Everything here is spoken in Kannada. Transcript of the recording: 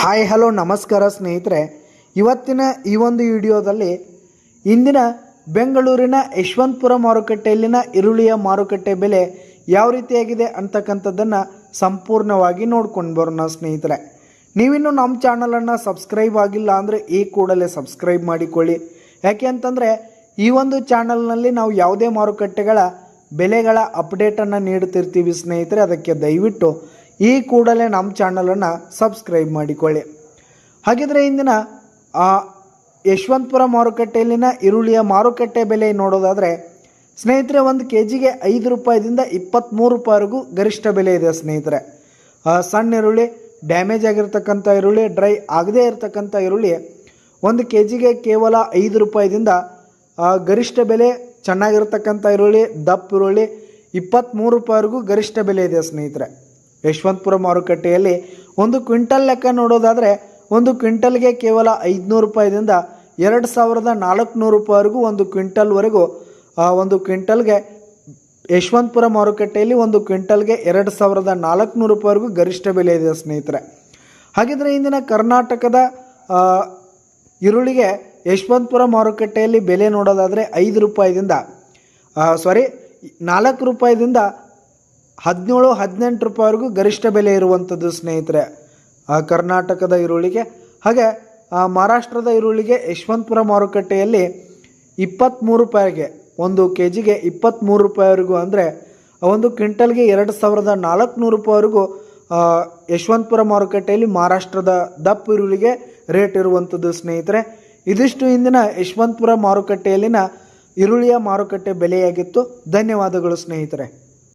ಹಾಯ್, ಹಲೋ, ನಮಸ್ಕಾರ ಸ್ನೇಹಿತರೆ. ಇವತ್ತಿನ ಈ ಒಂದು ವಿಡಿಯೋದಲ್ಲಿ ಇಂದಿನ ಬೆಂಗಳೂರಿನ ಯಶವಂತಪುರ ಮಾರುಕಟ್ಟೆಯಲ್ಲಿನ ಈರುಳ್ಳಿಯ ಮಾರುಕಟ್ಟೆ ಬೆಲೆ ಯಾವ ರೀತಿಯಾಗಿದೆ ಅಂತಕ್ಕಂಥದ್ದನ್ನು ಸಂಪೂರ್ಣವಾಗಿ ನೋಡ್ಕೊಂಡು ಬರೋಣ ಸ್ನೇಹಿತರೆ. ನೀವಿನ್ನೂ ನಮ್ಮ ಚಾನಲನ್ನು ಸಬ್ಸ್ಕ್ರೈಬ್ ಆಗಿಲ್ಲ ಅಂದರೆ ಈ ಕೂಡಲೇ ಸಬ್ಸ್ಕ್ರೈಬ್ ಮಾಡಿಕೊಳ್ಳಿ. ಯಾಕೆ ಅಂತಂದರೆ ಈ ಒಂದು ಚಾನಲ್ನಲ್ಲಿ ನಾವು ಯಾವುದೇ ಮಾರುಕಟ್ಟೆಗಳ ಬೆಲೆಗಳ ಅಪ್ಡೇಟನ್ನು ನೀಡುತ್ತಿರ್ತೀವಿ ಸ್ನೇಹಿತರೆ. ಅದಕ್ಕೆ ದಯವಿಟ್ಟು ಈ ಕೂಡಲೇ ನಮ್ಮ ಚಾನಲನ್ನು ಸಬ್ಸ್ಕ್ರೈಬ್ ಮಾಡಿಕೊಳ್ಳಿ. ಹಾಗಿದ್ರೆ ಇಂದಿನ ಯಶವಂತಪುರ ಮಾರುಕಟ್ಟೆಯಲ್ಲಿನ ಈರುಳ್ಳಿಯ ಮಾರುಕಟ್ಟೆ ಬೆಲೆ ನೋಡೋದಾದರೆ, ಸ್ನೇಹಿತರೆ, ಒಂದು ಕೆ ಜಿಗೆ ಐದು ರೂಪಾಯಿದಿಂದ ಇಪ್ಪತ್ತ್ಮೂರು ರೂಪಾಯಿವರೆಗೂ ಗರಿಷ್ಠ ಬೆಲೆ ಇದೆ ಸ್ನೇಹಿತರೆ. ಸಣ್ಣ ಈರುಳ್ಳಿ ಡ್ಯಾಮೇಜ್ ಆಗಿರ್ತಕ್ಕಂಥ ಈರುಳ್ಳಿ ಡ್ರೈ ಆಗದೇ ಇರತಕ್ಕಂಥ ಈರುಳ್ಳಿ, ಒಂದು ಕೆ ಜಿಗೆ ಕೇವಲ ಐದು ರೂಪಾಯಿದಿಂದ ಗರಿಷ್ಠ ಬೆಲೆ ಚೆನ್ನಾಗಿರ್ತಕ್ಕಂಥ ಈರುಳ್ಳಿ, ದಪ್ಪ ಈರುಳ್ಳಿ ಇಪ್ಪತ್ತ್ಮೂರು ರೂಪಾಯಿವರೆಗೂ ಗರಿಷ್ಠ ಬೆಲೆ ಇದೆ ಸ್ನೇಹಿತರೆ. ಯಶವಂತಪುರ ಮಾರುಕಟ್ಟೆಯಲ್ಲಿ ಒಂದು ಕ್ವಿಂಟಲ್ ಲೆಕ್ಕ ನೋಡೋದಾದರೆ ಒಂದು ಕ್ವಿಂಟಲ್ಗೆ ಕೇವಲ ಐದುನೂರು ರೂಪಾಯಿದಿಂದ ಎರಡು ಸಾವಿರದ ನಾಲ್ಕುನೂರು ರೂಪಾಯಿವರೆಗೂ ಒಂದು ಕ್ವಿಂಟಲ್ವರೆಗೂ ಒಂದು ಕ್ವಿಂಟಲ್ಗೆ ಯಶವಂತಪುರ ಮಾರುಕಟ್ಟೆಯಲ್ಲಿ ಒಂದು ಕ್ವಿಂಟಲ್ಗೆ ಎರಡು ಸಾವಿರದ ನಾಲ್ಕುನೂರು ರೂಪಾಯಿವರೆಗೂ ಗರಿಷ್ಠ ಬೆಲೆ ಇದೆ ಸ್ನೇಹಿತರೆ. ಹಾಗಿದ್ರೆ ಇಂದಿನ ಕರ್ನಾಟಕದ ಈರುಳ್ಳಿಗೆ ಯಶವಂತಪುರ ಮಾರುಕಟ್ಟೆಯಲ್ಲಿ ಬೆಲೆ ನೋಡೋದಾದರೆ ಐದು ರೂಪಾಯಿದಿಂದ ಸಾರಿ ನಾಲ್ಕು ರೂಪಾಯಿದಿಂದ ಹದಿನೇಳು, ಹದಿನೆಂಟು ರೂಪಾಯಿವರೆಗೂ ಗರಿಷ್ಠ ಬೆಲೆ ಇರುವಂಥದ್ದು ಸ್ನೇಹಿತರೆ ಕರ್ನಾಟಕದ ಈರುಳ್ಳಿಗೆ. ಹಾಗೆ ಮಹಾರಾಷ್ಟ್ರದ ಈರುಳ್ಳಿಗೆ ಯಶವಂತಪುರ ಮಾರುಕಟ್ಟೆಯಲ್ಲಿ ಇಪ್ಪತ್ತ್ಮೂರು ರೂಪಾಯಿಗೆ, ಒಂದು ಕೆ ಜಿಗೆ ಇಪ್ಪತ್ತ್ಮೂರು ರೂಪಾಯಿವರೆಗೂ ಅಂದರೆ ಒಂದು ಕ್ವಿಂಟಲ್ಗೆ ಎರಡು ಸಾವಿರದ ನಾಲ್ಕುನೂರು ರೂಪಾಯಿವರೆಗೂ ಯಶವಂತಪುರ ಮಾರುಕಟ್ಟೆಯಲ್ಲಿ ಮಹಾರಾಷ್ಟ್ರದ ದಪ್ಪ ಈರುಳ್ಳಿಗೆ ರೇಟ್ ಇರುವಂಥದ್ದು ಸ್ನೇಹಿತರೆ. ಇದಿಷ್ಟು ಇಂದಿನ ಯಶವಂತಪುರ ಮಾರುಕಟ್ಟೆಯಲ್ಲಿನ ಈರುಳ್ಳಿಯ ಮಾರುಕಟ್ಟೆ ಬೆಲೆಯಾಗಿತ್ತು. ಧನ್ಯವಾದಗಳು ಸ್ನೇಹಿತರೆ.